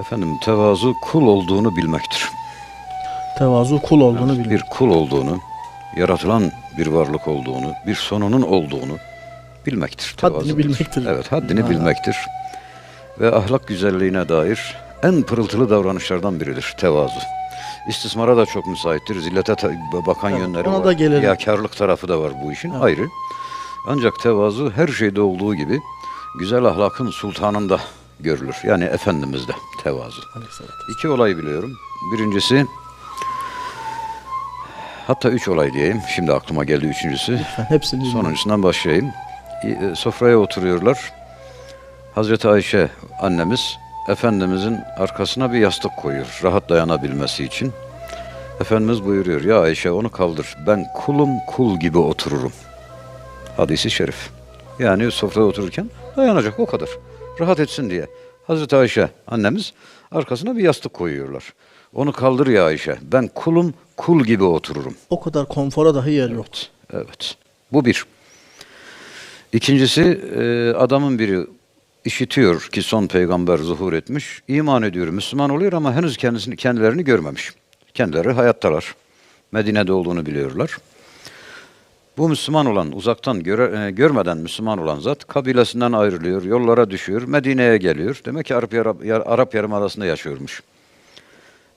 Efendim tevazu kul olduğunu bilmektir. Tevazu kul olduğunu Bir bilmek. kul olduğunu, yaratılan bir varlık olduğunu, bir sonunun olduğunu bilmektir. Haddini tevazudur. bilmektir. Evet, haddini Ha. bilmektir. Ve ahlak güzelliğine dair en pırıltılı davranışlardan biridir tevazu. İstismara da çok müsaittir. Zillete bakan Evet, yönleri ona var. da gelelim. Riyakarlık tarafı da var bu işin Evet. ayrı. Ancak tevazu her şeyde olduğu gibi güzel ahlakın sultanında görülür. Yani Efendimiz'de tevazu. İki olay biliyorum. Birincisi hatta üç olay diyeyim. Şimdi aklıma geldi üçüncüsü. Hepsini. Sonuncusundan başlayayım. E, Sofraya oturuyorlar. Hazreti Ayşe annemiz Efendimizin arkasına bir yastık koyuyor. Rahat dayanabilmesi için. Efendimiz buyuruyor. Ya Ayşe onu kaldır. Ben kulum kul gibi otururum. Hadisi şerif. Yani sofrada otururken dayanacak o kadar. Rahat etsin diye. Hazreti Ayşe annemiz arkasına bir yastık koyuyorlar. Onu kaldır ya Ayşe. Ben kulum kul gibi otururum. O kadar konfora dahi yer yok. Evet, evet. Bu bir. İkincisi e, adamın biri işitiyor ki son peygamber zuhur etmiş. İman ediyor, Müslüman oluyor ama henüz kendisini kendilerini görmemiş. Kendileri hayattalar. Medine'de olduğunu biliyorlar. Bu Müslüman olan, uzaktan göre, e, görmeden Müslüman olan zat kabilesinden ayrılıyor, yollara düşüyor, Medine'ye geliyor. Demek ki Arap, Arap, Arap Yarımadası'nda yaşıyormuş.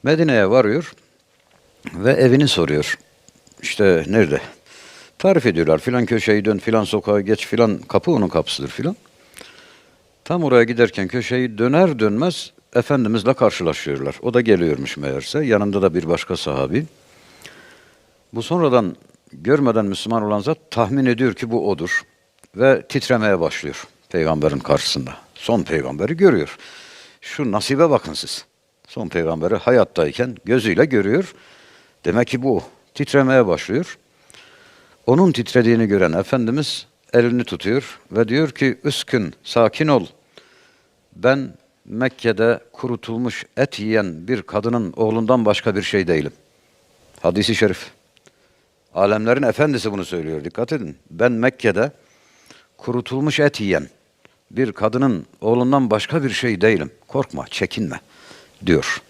Medine'ye varıyor ve evini soruyor. İşte nerede? Tarif ediyorlar. Filan köşeyi dön, filan sokağa geç, filan kapı onun kapısıdır filan. Tam oraya giderken köşeyi döner dönmez Efendimizle karşılaşıyorlar. O da geliyormuş meğerse. Yanında da bir başka sahabi. Bu sonradan görmeden Müslüman olan zat tahmin ediyor ki bu odur. Ve titremeye başlıyor peygamberin karşısında. Son peygamberi görüyor. Şu nasibe bakın siz. Son peygamberi hayattayken gözüyle görüyor. Demek ki bu. Titremeye başlıyor. Onun titrediğini gören Efendimiz elini tutuyor ve diyor ki üskün, sakin ol. Ben Mekke'de kurutulmuş et yiyen bir kadının oğlundan başka bir şey değilim. Hadisi şerif. Alemlerin efendisi bunu söylüyor. Dikkat edin. Ben Mekke'de kurutulmuş et yiyen bir kadının oğlundan başka bir şey değilim. Korkma, çekinme diyor.